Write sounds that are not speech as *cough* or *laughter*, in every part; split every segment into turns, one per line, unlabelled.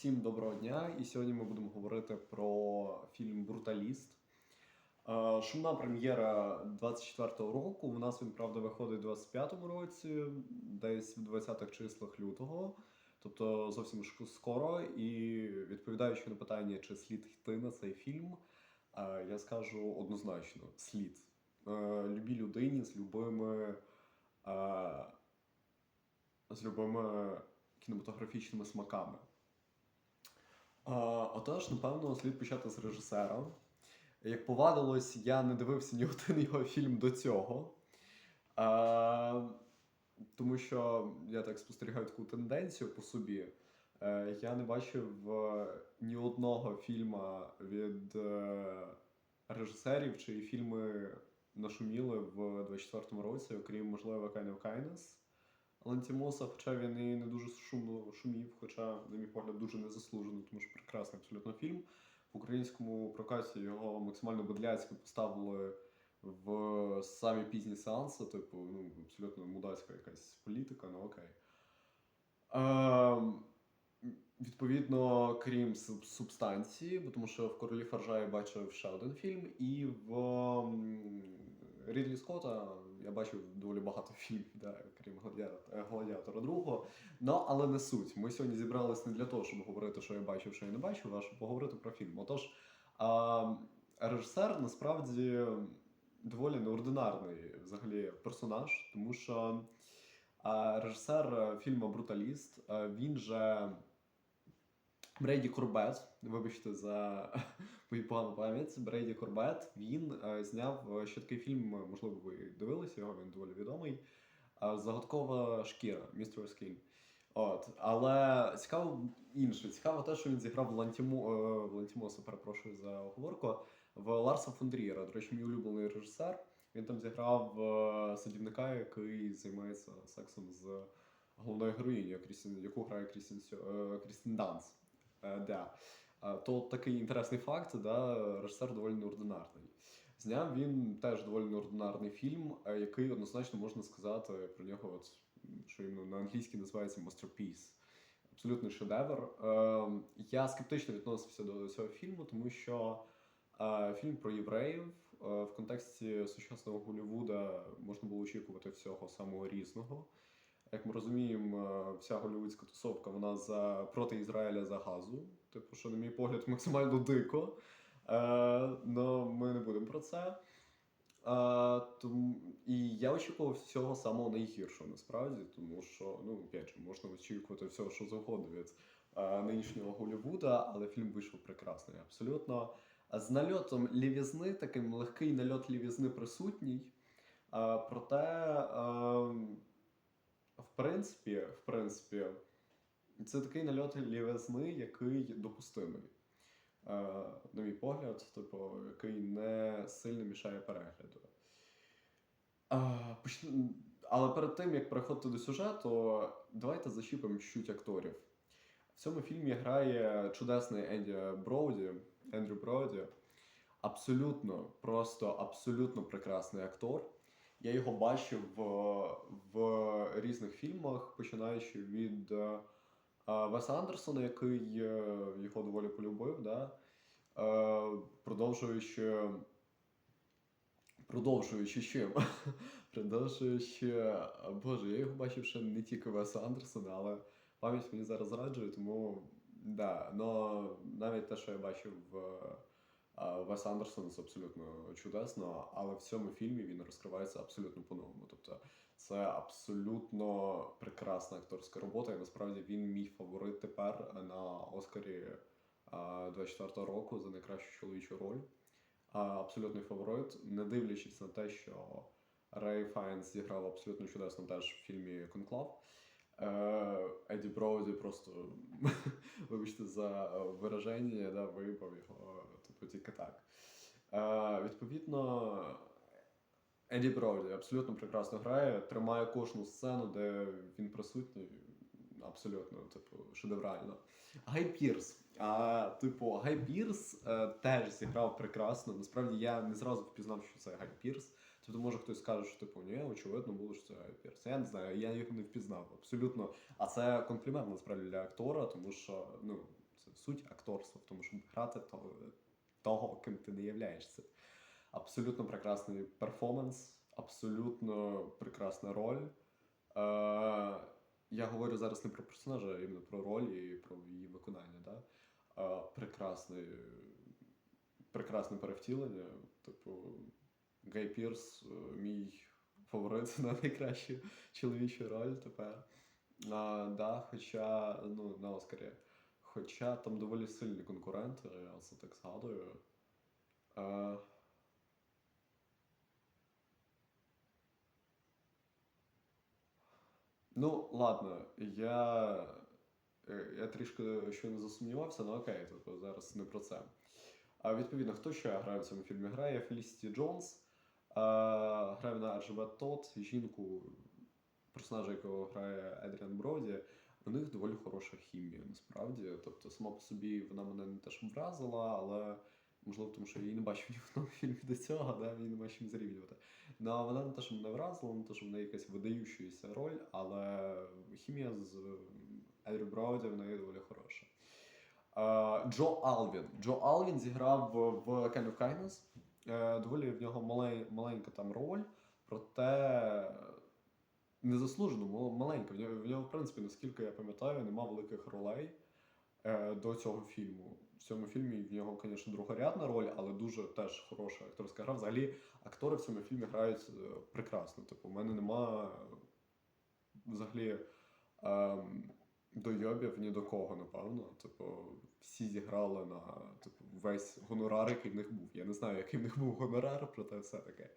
Всім доброго дня! І сьогодні ми будемо говорити про фільм Бруталіст. Е, Шумна прем'єра 24-го року. У нас він, правда, виходить у 25-му році, десь в 20-х числах лютого, тобто зовсім скоро. І відповідаючи на питання, чи слід йти на цей фільм, е, я скажу однозначно: слід. Е, Любій людині з любими. З любими кінематографічними смаками. Отож, напевно, слід почати з режисера. Як повадилось, я не дивився ні один його фільм до цього. А, тому що я так спостерігаю таку тенденцію по собі. Е, я не бачив е, ні одного фільму від е, режисерів, чиї фільми нашуміли в 24-му році, окрім, можливо, Kind of Kindness. Лантімоса, хоча він і не дуже шумно шумів, хоча, на мій погляд, дуже незаслужено, тому що прекрасний абсолютно фільм. В українському прокаті його максимально бодляцько поставили в самі пізні сеанси, типу, ну, абсолютно мудацька якась політика, ну окей. Ем, відповідно, крім субстанції, бо тому що в королі Фаржа я бачив ще один фільм, і в Рідлі Скотта я бачив доволі багато фільмів, да, крім «Гладіатора, Гладіатора другого. Ну, але не суть. Ми сьогодні зібрались не для того, щоб говорити, що я бачив, що я не бачив, а щоб поговорити про фільм. Отож, а, режисер насправді доволі неординарний взагалі персонаж, тому що а, режисер фільму Бруталіст, він же. Брейді Корбет, вибачте за погану пам'ять. Брейді Корбет він е, зняв е, ще такий фільм, е, можливо, ви дивилися його, він доволі відомий. Загадкова шкіра, Містер Скін. От, але цікаво інше. Цікаво те, що він зіграв е, Лантімоса, перепрошую за оговорку, в Ларса Фондрієра. До речі, мій улюблений режисер. Він там зіграв садівника, який займається сексом з головною героїнею, яку грає Крістін, Данс. Е, да. То такий інтересний факт, да, режисер доволі неординарний. Зняв він теж доволі неординарний фільм, е, який однозначно можна сказати про нього, от, що на англійській називається Masterpiece. Абсолютний шедевр. Е, Я скептично відносився до цього фільму, тому що е, фільм про євреїв е, в контексті сучасного Голлівуда можна було очікувати всього самого різного. Як ми розуміємо, вся голівудська тусовка вона за проти Ізраїля за газу. Типу, що, на мій погляд, *laughs* максимально дико. Е, но ми не будемо про це. Е, тому, і я очікував всього самого найгіршого насправді, тому що, ну, опять же, можна очікувати всього, що завгодно від е, нинішнього Голлівуда, але фільм вийшов прекрасний, абсолютно. З нальотом лівізни, таким легкий нальот лівізни присутній. Е, проте. Е, в принципі, в принципі, це такий нальот лівизни, який допустимий. Е, на мій погляд, типу, який не сильно мішає перегляду. Е, Але перед тим, як переходити до сюжету, давайте зачіпимо чуть акторів. В цьому фільмі грає чудесний Енді Броуді, Ендрю Броуді. Абсолютно, просто абсолютно прекрасний актор. Я його бачив в, в різних фільмах, починаючи від е, е, Веса Андерсона, який е, його доволі полюбив, да? е, продовжуючи. Продовжуючи чим? *laughs* Продовжуючи. е, Боже, я його бачив ще не тільки Веса Андерсона, але пам'ять мені зараз зраджує, тому да. Но навіть те, що я бачив в Вес Андерсон це абсолютно чудесно, але в цьому фільмі він розкривається абсолютно по-новому. Тобто це абсолютно прекрасна акторська робота, і насправді він мій фаворит тепер на Оскарі 24-го року за найкращу чоловічу роль. Абсолютний фаворит, не дивлячись на те, що Рей Файнс зіграв абсолютно чудесно теж в фільмі Конклав. Е, Еді Броуді просто, *laughs* вибачте за вираження, да, виїбав його, типу, тільки так. Е, відповідно, Еді Броуді абсолютно прекрасно грає, тримає кожну сцену, де він присутній. Абсолютно, типу, шедеврально. Гай Пірс. А, типу, Гай Пірс е, теж зіграв прекрасно. Насправді я не зразу впізнав, що це Гай Пірс. Тобто, може хтось скаже, що типу, ні, очевидно було, що це Гай Пірс. Я не знаю, я його не впізнав абсолютно. А це комплімент насправді для актора, тому що ну, це суть акторства, тому, щоб грати того, того, ким ти не являєшся. Абсолютно прекрасний перформанс, абсолютно прекрасна роль. Е, я говорю зараз не про персонажа, а іменно про роль і про її виконання. Да? Е, прекрасний, прекрасне перевтілення. Типу, Гай Пірс, е, мій фаворит *laughs* на найкращу чоловічу роль тепер. А, да, хоча, ну, на Оскарі. Хоча там доволі сильні конкуренти, я це так згадую. Е, Ну, ладно, я, е, я трішки щойно засумнівався, ну окей, тобто зараз не про це. А відповідно, хто ще грає в цьому фільмі? Грає Фелісіті Джонс, а, грає вона Аржебет Тот, жінку, персонажа, якого грає Едріан Броді. У них доволі хороша хімія, насправді. Тобто, сама по собі вона мене не те, щоб вразила, але можливо, тому що я її не бачив ні в одному *laughs* фільмі до цього, да, мені нема з чим зарівнювати. Ну, а вона не те, що мене вразила, не те, що в неї якась видаючася роль, але хімія з Едрі Броуді в неї доволі хороша. Е, Джо Алвін. Джо Алвін зіграв в Kind of Kindness. Е, Доволі в нього маленька там роль, проте незаслужено, мал- маленька. В нього, в принципі, наскільки я пам'ятаю, нема великих ролей е, до цього фільму. В цьому фільмі в нього, звісно, другорядна роль, але дуже теж хороша акторська гра. Взагалі, актори в цьому фільмі грають е, прекрасно. Типу, у мене нема взагалі ем, дойобів ні до кого, напевно. Типу, всі зіграли на типу, весь гонорар, який в них був. Я не знаю, який в них був гонорар, проте все таке.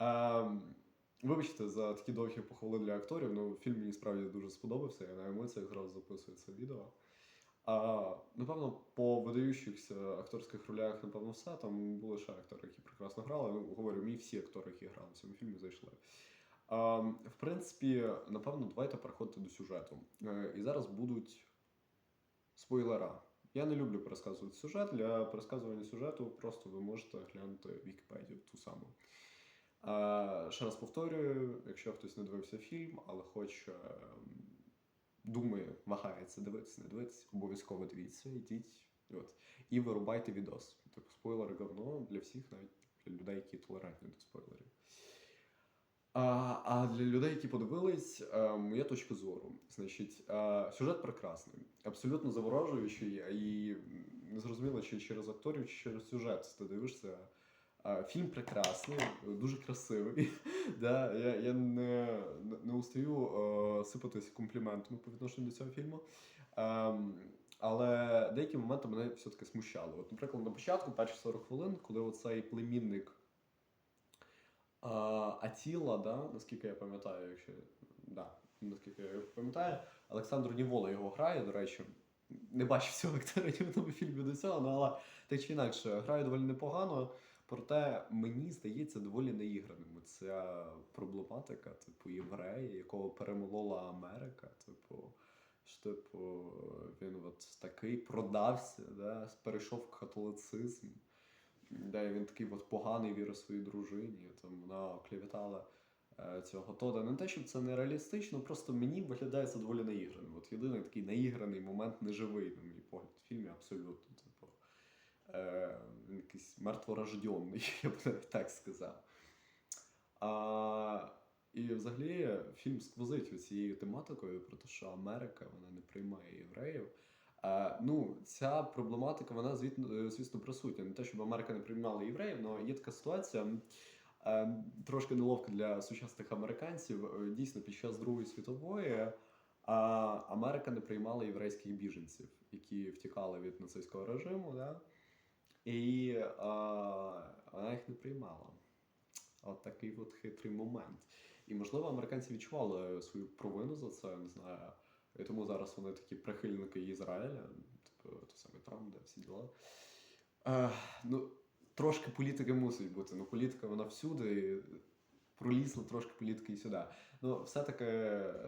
Ем, вибачте за такі довгі похвали для акторів. Ну, фільм мені справді дуже сподобався. Я на емоціях зразу записую це відео. А, напевно, по видаючихся акторських ролях, напевно, все. Там були ще актори, які прекрасно грали. Ну, говорю, мені всі актори, які грали в цьому фільмі, зайшли. А, в принципі, напевно, давайте переходити до сюжету. Е, І зараз будуть спойлера. Я не люблю пересказувати сюжет. Для пересказування сюжету просто ви можете глянути Вікіпедію ту саму. А, ще раз повторюю, якщо хтось не дивився фільм, але хоче, ем, думає, вагається дивитися, не дивитися, обов'язково дивіться, йдіть. От. І вирубайте відос. Типу спойлери говно для всіх, навіть для людей, які толерантні до спойлерів. А, а для людей, які подивились, е, моя точка зору. Значить, е, сюжет прекрасний, абсолютно заворожуючий, і не зрозуміло, чи через акторів, чи через сюжет ти дивишся. Е, Фільм прекрасний, дуже красивий. *laughs* да, я я не, не устаю е, сипатись компліментами по відношенню до цього фільму. Ем, але деякі моменти мене все-таки смущали. От, наприклад, на початку, перші 40 хвилин, коли оцей племінник а, Атіла, да, наскільки я пам'ятаю, якщо да, наскільки я пам'ятаю, Олександр Нівола його грає, до речі. Не бачив цього актора ні в одному фільмі до цього, ну, але так чи інакше, грає доволі непогано. Проте мені здається доволі наіграним. Ця проблематика, типу, єврея, якого перемолола Америка. Типу, що, типу, він от такий продався, да, перейшов в католицизм. Де він такий от поганий вірив своїй дружині. Там вона оклеветала е, цього Тода. Не те, щоб це не реалістично, просто мені виглядає це доволі наіграним. От єдиний такий наіграний момент неживий, на мій погляд, в фільмі абсолютно. Е, якийсь мертворожденний, *laughs* я б так сказав. А, і взагалі фільм сквозить цією тематикою про те, що Америка вона не приймає євреїв. Е, ну, ця проблематика, вона звісно, звісно присутня. Не те, щоб Америка не приймала євреїв, але є така ситуація. е, Трошки неловка для сучасних американців. Е, Дійсно, під час Другої світової Америка не приймала єврейських біженців, які втікали від нацистського режиму. Да? І а, вона їх не приймала. От такий от хитрий момент. І, можливо, американці відчували свою провину за це, не знаю. І тому зараз вони такі прихильники Ізраїля, типу, той самий Трамп, де всі діла. Е, ну, трошки політики мусить бути. Ну, політика вона всюди. і Пролізла трошки політики і сюди. Ну, все-таки,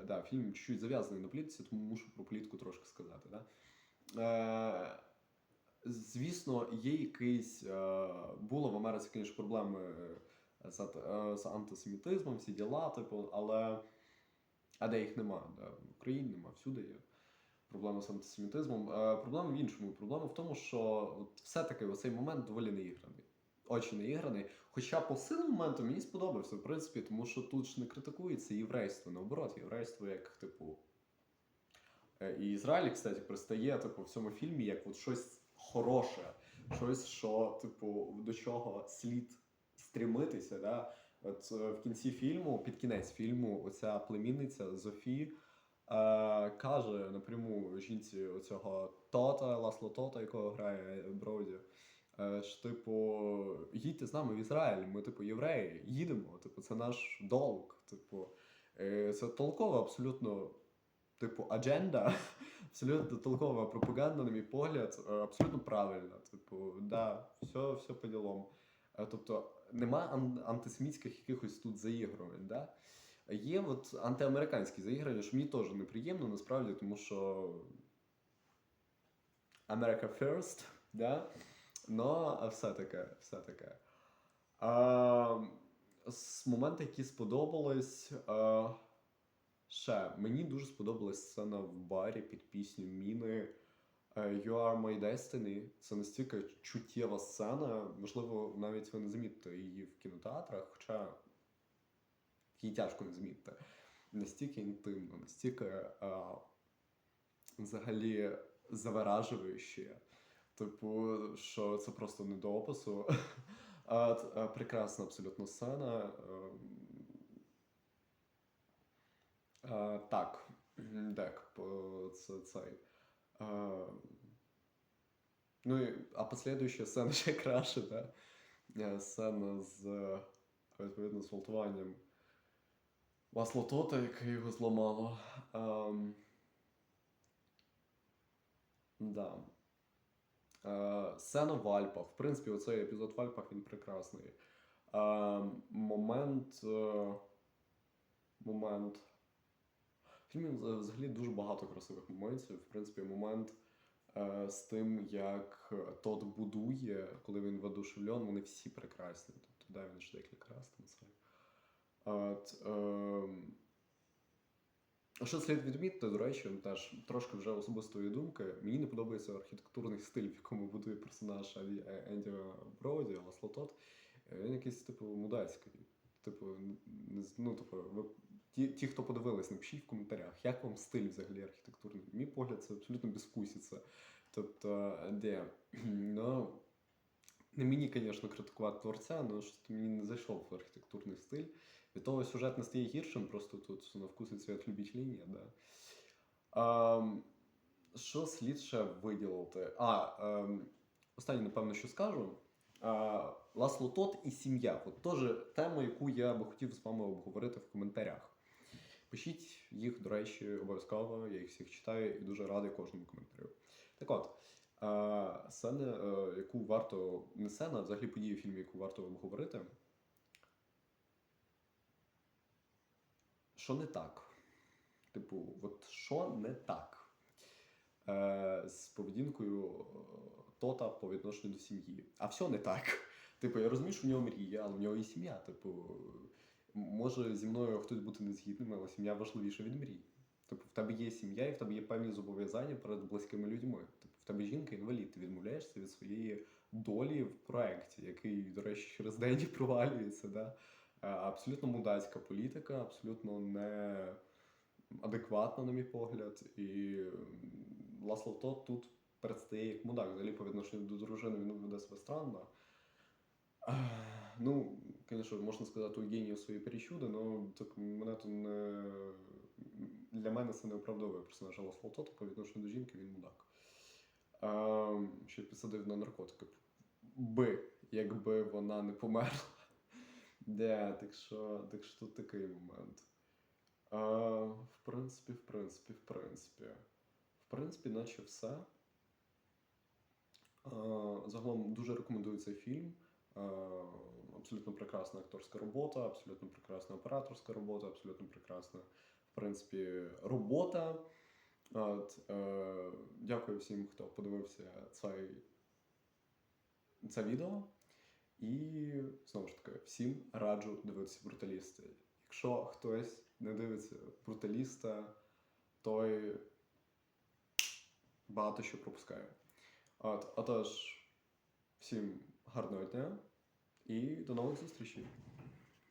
да, фільм чуть-чуть зав'язаний на політиці, тому мушу про політику трошки сказати. Да? Е, звісно, є якийсь. Е, було в Америці, звісно, проблеми з, е, з антисемітизмом, всі діла, типу, але. А де їх нема? Да? В Україні нема, всюди є. проблема з антисемітизмом. Е, проблема в іншому. Проблема в тому, що все-таки в цей момент доволі неіграний. Очень неіграний. Хоча по силам моменту мені сподобався, в принципі, тому що тут ж не критикується єврейство, наоборот, єврейство як, типу. Е, І Ізраїль, кстати, пристає типу, в цьому фільмі як от щось хороше, щось, що, типу, до чого слід стрімитися. Да? От е, в кінці фільму, під кінець фільму, оця племінниця Зофі е, каже напряму жінці оцього Тота, Ласло Тота, якого грає Броді. е, Що, типу, їдьте з нами в Ізраїль, ми, типу, євреї, їдемо. Типу, це наш долг. Типу, Е, це толкова абсолютно, типу, адженда, абсолютно толкова пропаганда, на мій погляд, е, абсолютно правильна. Типу, да, все, все по ділам. Е, Тобто нема ан- антисемітських якихось тут заігрувань. Да? Є от антиамериканські заіграння, що мені теж неприємно, насправді, тому що America first, да? Но все таке, все таке. А, з моменту, які сподобались. А, ще мені дуже сподобалась сцена в барі під пісню Міни. е, You are my destiny. Це настільки чуттєва сцена. Можливо, навіть ви не замітите її в кінотеатрах, хоча її тяжко не замітити. Настільки інтимно, настільки а, взагалі заворажуюче. Типу, що це просто не до опису. *laughs* А, а, прекрасна абсолютно сцена. ем. А, так, так, це цей. А, ну, і, а последуюча сцена *laughs* ще краще, да? Е, Сцена з відповідно з гвалтуванням Масло Тота, яке його зламало. Ем, да. Е, сцена в Альпах. В принципі, оцей епізод в Альпах він прекрасний. Е, момент. Е, момент. Фільмі взагалі дуже багато красивих моментів. В принципі, момент е, з тим, як тот будує, коли він воодушевлен, вони всі прекрасні. Тобто, да, він ж декілька разів там. От, ем, що слід відмітити, до речі, теж трошки вже особистої думки. Мені не подобається архітектурний стиль, в якому будує персонаж Е- Енді Броуді, Ласло Тот. Е, Він якийсь, типу, мудацький. Типу, ну, типу, ті, ті, хто подивились, напишіть в коментарях, як вам стиль взагалі архітектурний. Мій погляд, це абсолютно безвкусіця. Тобто, де. *clears throat* Ну, не мені, звісно, критикувати творця, але що мені не зайшов в архітектурний стиль. Від того сюжет не стає гіршим, просто тут на вкус і цвіт любить лінія, да. Ем, що слід ще виділити? А, ем, останнє, напевно, що скажу. Е, Ласло Тот і сім'я. От теж тема, яку я би хотів з вами обговорити в коментарях. Пишіть їх, до речі, обов'язково, я їх всіх читаю і дуже радий кожному коментарю. Так от, сцена, е, яку варто, не сцена, а взагалі події в фільмі, яку варто обговорити. Що не так? Типу, от що не так е, з поведінкою е, Тота по відношенню до сім'ї? А все не так. *laughs* Типу, я розумію, що в нього мрія, але в нього і сім'я. Типу, може зі мною хтось бути незгідним, але сім'я важливіша від мрій. Типу, в тебе є сім'я, і в тебе є певні зобов'язання перед близькими людьми. Типу, в тебе жінка інвалід, ти відмовляєшся від своєї долі в проєкті, який, до речі, через день *laughs* провалюється. Да? Е, Абсолютно мудацька політика, абсолютно не адекватна, на мій погляд. І Ласло Тот тут предстає як мудак. Взагалі по відношенню до дружини він веде себе странно. Ну, звісно, можна сказати, у генію свої перечуди, але так, мене то не... для мене це не оправдовує персонажа Ласло Тота по відношенню до жінки, він мудак. Ем, Ще підсадив на наркотики. Би, якби вона не померла. *laughs* Де, так що, так що тут такий момент. А, в принципі, в принципі, в принципі. В принципі, наче все. А, загалом дуже рекомендую цей фільм. А, абсолютно прекрасна акторська робота, абсолютно прекрасна операторська робота, абсолютно прекрасна, в принципі, робота. От, е, дякую всім, хто подивився цей, це відео. І знову ж таки, всім раджу дивитися бруталісти. Якщо хтось не дивиться бруталіста, той багато що пропускаю. От, отож, всім гарного дня і до нових зустрічей.